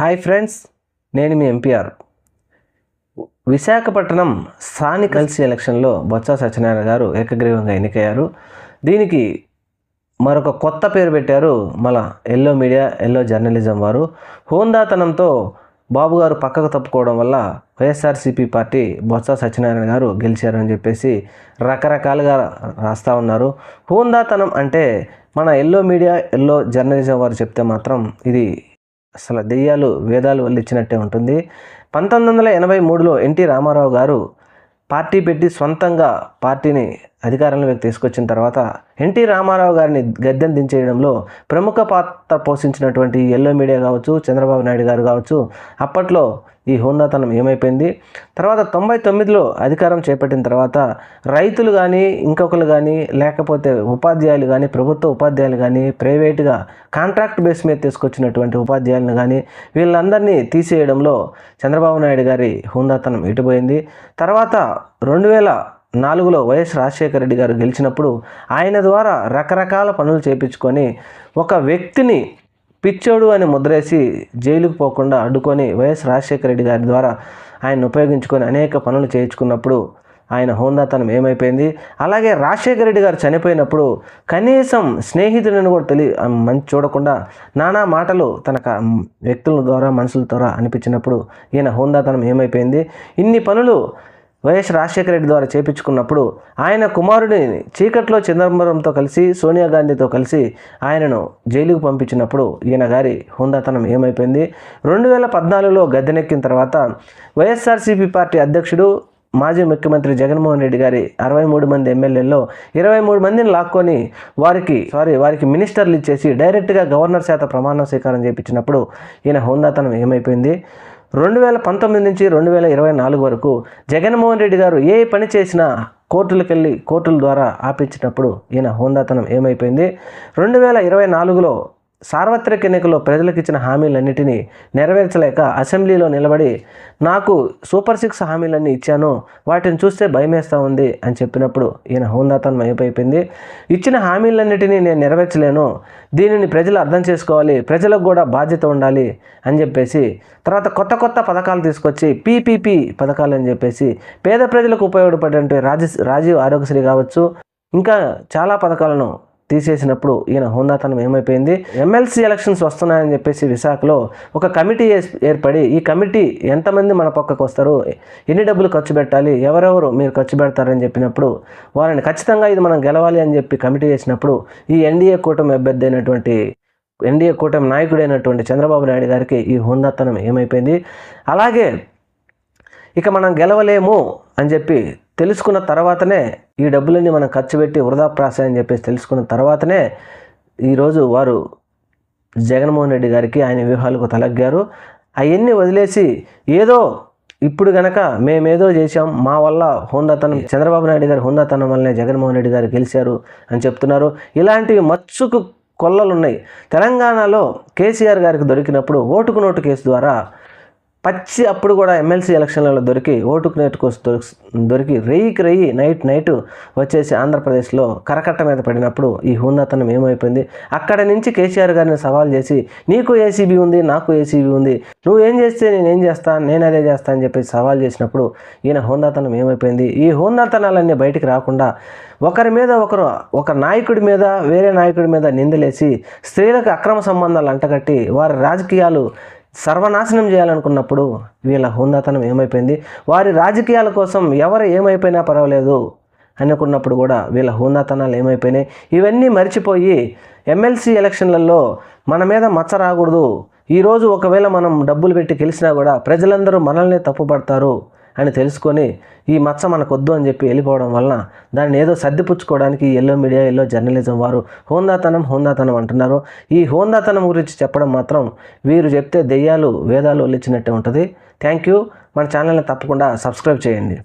Hi friends నేను మీ MPR Visakhapatnam స్థానిక LC ఎలక్షన్లో బొత్స సత్యనారాయణ గారు ఏకగ్రీవంగా ఎన్నికయ్యారు. దీనికి మరొక కొత్త పేరు పెట్టారు మన ఎల్లో మీడియా ఎల్లో జర్నలిజం వారు. హోందాతనంతో బాబు గారు పక్కకు తప్పుకోవడం వల్ల వైఎస్ఆర్సీపీ పార్టీ బొత్స సత్యనారాయణ గారు గెలిచారని చెప్పేసి రకరకాలుగా రాస్తూ ఉన్నారు. హోందాతనం అంటే మన ఎల్లో మీడియా ఎల్లో జర్నలిజం వారు చెప్తే మాత్రం ఇది అసలు దెయ్యాలు వేదాలు వల్లిచ్చినట్టే ఉంటుంది. పంతొమ్మిది వందల ఎనభై మూడులో ఎన్టీ రామారావు గారు పార్టీ పెట్టి సొంతంగా పార్టీని అధికారంలోకి తీసుకొచ్చిన తర్వాత ఎన్టీ రామారావు గారిని గద్దెం దించేయడంలో ప్రముఖ పాత్ర పోషించినటువంటి ఎల్లో మీడియా కావచ్చు చంద్రబాబు నాయుడు గారు కావచ్చు అప్పట్లో ఈ హోందాతనం ఏమైపోయింది? తర్వాత తొంభై తొమ్మిదిలో అధికారం చేపట్టిన తర్వాత రైతులు కానీ ఇంకొకరు కానీ లేకపోతే ఉపాధ్యాయులు కానీ ప్రభుత్వ ఉపాధ్యాయులు కానీ ప్రైవేటుగా కాంట్రాక్ట్ బేస్ మీద తీసుకొచ్చినటువంటి ఉపాధ్యాయులను కానీ వీళ్ళందరినీ తీసేయడంలో చంద్రబాబు నాయుడు గారి హోందాతనం ఇటుపోయింది. తర్వాత రెండు వేల నాలుగులో వైఎస్ రాజశేఖర రెడ్డి గారు గెలిచినప్పుడు ఆయన ద్వారా రకరకాల పనులు చేపించుకొని ఒక వ్యక్తిని పిచ్చోడు అని ముద్రేసి జైలుకు పోకుండా అడ్డుకొని వైఎస్ రాజశేఖర రెడ్డి గారి ద్వారా ఆయన ఉపయోగించుకొని అనేక పనులు చేయించుకున్నప్పుడు ఆయన హోందాతనం ఏమైపోయింది? అలాగే రాజశేఖర రెడ్డి గారు చనిపోయినప్పుడు కనీసం స్నేహితుడిని కూడా తెలియ మంచి చూడకుండా నానా మాటలు తన వ్యక్తుల ద్వారా మనుషుల ద్వారా అనిపించినప్పుడు ఈయన హోందాతనం ఏమైపోయింది? ఇన్ని పనులు వైఎస్ రాజశేఖర రెడ్డి ద్వారా చేపించుకున్నప్పుడు ఆయన కుమారుడిని చీకట్లో చిదంబరంతో కలిసి సోనియా గాంధీతో కలిసి ఆయనను జైలుకు పంపించినప్పుడు ఈయన గారి హుందాతనం ఏమైపోయింది? రెండు వేల పద్నాలుగులో గద్దెనెక్కిన తర్వాత వైఎస్ఆర్సీపీ పార్టీ అధ్యక్షుడు మాజీ ముఖ్యమంత్రి జగన్మోహన్ రెడ్డి గారి అరవై మూడు మంది ఎమ్మెల్యేల్లో ఇరవై మూడు మందిని లాక్కొని వారికి సారీ వారికి మినిస్టర్లు ఇచ్చేసి డైరెక్ట్గా గవర్నర్ చేత ప్రమాణ స్వీకారం చేయించినప్పుడు ఈయన హోందాతనం ఏమైపోయింది? రెండు వేల పంతొమ్మిది నుంచి రెండు వేల ఇరవై నాలుగు వరకు జగన్మోహన్ రెడ్డి గారు ఏ పని చేసినా కోర్టులకు వెళ్ళి కోర్టుల ద్వారా ఆపించినప్పుడు ఈయన హోందాతనం ఏమైపోయింది? రెండు వేల ఇరవై నాలుగులో సార్వత్రిక ఎన్నికల్లో ప్రజలకు ఇచ్చిన హామీలన్నిటినీ నెరవేర్చలేక అసెంబ్లీలో నిలబడి నాకు సూపర్ సిక్స్ హామీలన్నీ ఇచ్చాను వాటిని చూస్తే భయమేస్తూ ఉంది అని చెప్పినప్పుడు ఈయన హోందాతనం అయిపోయింది ఇచ్చిన హామీలన్నిటినీ నేను నెరవేర్చలేను దీనిని ప్రజలు అర్థం చేసుకోవాలి ప్రజలకు కూడా బాధ్యత ఉండాలి అని చెప్పేసి తర్వాత కొత్త కొత్త పథకాలు తీసుకొచ్చి పీపీపీ పథకాలు అని చెప్పేసి పేద ప్రజలకు ఉపయోగపడేటువంటి రాజ రాజీవ్ ఆరోగ్యశ్రీ కావచ్చు ఇంకా చాలా పథకాలను తీసేసినప్పుడు ఈయన హోందాతనం ఏమైపోయింది? ఎమ్మెల్సీ ఎలక్షన్స్ వస్తున్నాయని చెప్పేసి విశాఖలో ఒక కమిటీ ఏర్పడి ఈ కమిటీ ఎంతమంది మన పక్కకు వస్తారు? ఎన్ని డబ్బులు ఖర్చు పెట్టాలి? ఎవరెవరు మీరు ఖర్చు పెడతారని చెప్పినప్పుడు వారిని ఖచ్చితంగా ఇది మనం గెలవాలి అని చెప్పి కమిటీ చేసినప్పుడు ఈ ఎన్డీఏ కూటమి అభ్యర్థి అయినటువంటి ఎన్డీఏ కూటమి నాయకుడైనటువంటి చంద్రబాబు నాయుడు గారికి ఈ హోందాతనం ఏమైపోయింది? అలాగే ఇక మనం గెలవలేము అని చెప్పి తెలుసుకున్న తర్వాతనే ఈ డబ్బులన్నీ మనం ఖర్చు పెట్టి వృధా ప్రాసాయని అని చెప్పేసి తెలుసుకున్న తర్వాతనే ఈరోజు వారు జగన్మోహన్ రెడ్డి గారికి ఆయన వ్యూహాలకు తలగ్గారు. అవన్నీ వదిలేసి ఏదో ఇప్పుడు గనక మేమేదో చేశాం మా వల్ల హోందాతనం చంద్రబాబు నాయుడు గారి హోందాతనం వల్లనే జగన్మోహన్ రెడ్డి గారు గెలిచారు అని చెప్తున్నారు. ఇలాంటివి మచ్చుకు కొల్లలు ఉన్నాయి తెలంగాణలో కేసీఆర్ గారికి దొరికినప్పుడు ఓటుకు నోటు కేసు ద్వారా పచ్చి అప్పుడు కూడా ఎమ్మెల్సీ ఎలక్షన్లలో దొరికి ఓటుకు నేటుకు దొరికి రెయ్యికి రెయ్యి నైట్ నైట్ వచ్చేసి ఆంధ్రప్రదేశ్లో కరకట్ట మీద పడినప్పుడు ఈ హోందాతనం ఏమైపోయింది? అక్కడ నుంచి కేసీఆర్ గారిని సవాల్ చేసి నీకు ఏసీబీ ఉంది నాకు ఏసీబీ ఉంది నువ్వు ఏం చేస్తే నేను ఏం చేస్తాను నేను అదే చేస్తా అని చెప్పి సవాల్ చేసినప్పుడు ఈయన హోందాతనం ఏమైపోయింది? ఈ హోందాతనాలన్నీ బయటికి రాకుండా ఒకరి మీద ఒకరు ఒక నాయకుడి మీద వేరే నాయకుడి మీద నిందలేసి స్త్రీలకు అక్రమ సంబంధాలు అంటగట్టి వారి రాజకీయాలు సర్వనాశనం చేయాలనుకున్నప్పుడు వీళ్ళ హోందాతనం ఏమైపోయింది? వారి రాజకీయాల కోసం ఎవరు ఏమైపోయినా పర్వాలేదు అనుకున్నప్పుడు కూడా వీళ్ళ హోందాతనాలు ఏమైపోయినాయి? ఇవన్నీ మర్చిపోయి ఎమ్మెల్సీ ఎలక్షన్లలో మన మీద మచ్చ రాకూడదు. ఈరోజు ఒకవేళ మనం డబ్బులు పెట్టి గెలిచినా కూడా ప్రజలందరూ మనల్ని తప్పుపడతారు. అని తెలుసుకొని ఈ మచ్చ మనకొద్దు అని చెప్పి వెళ్ళిపోవడం వలన దాన్ని ఏదో సర్దిపుచ్చుకోవడానికి ఎల్లో మీడియా ఎల్లో జర్నలిజం వారు హోందాతనం హోందాతనం అంటున్నారు. ఈ హోందాతనం గురించి చెప్పడం మాత్రం వీరు చెప్తే దెయ్యాలు వేదాలు వల్లించినట్టే ఉంటుంది. థ్యాంక్ యూ మన ఛానల్ని తప్పకుండా సబ్స్క్రైబ్ చేయండి.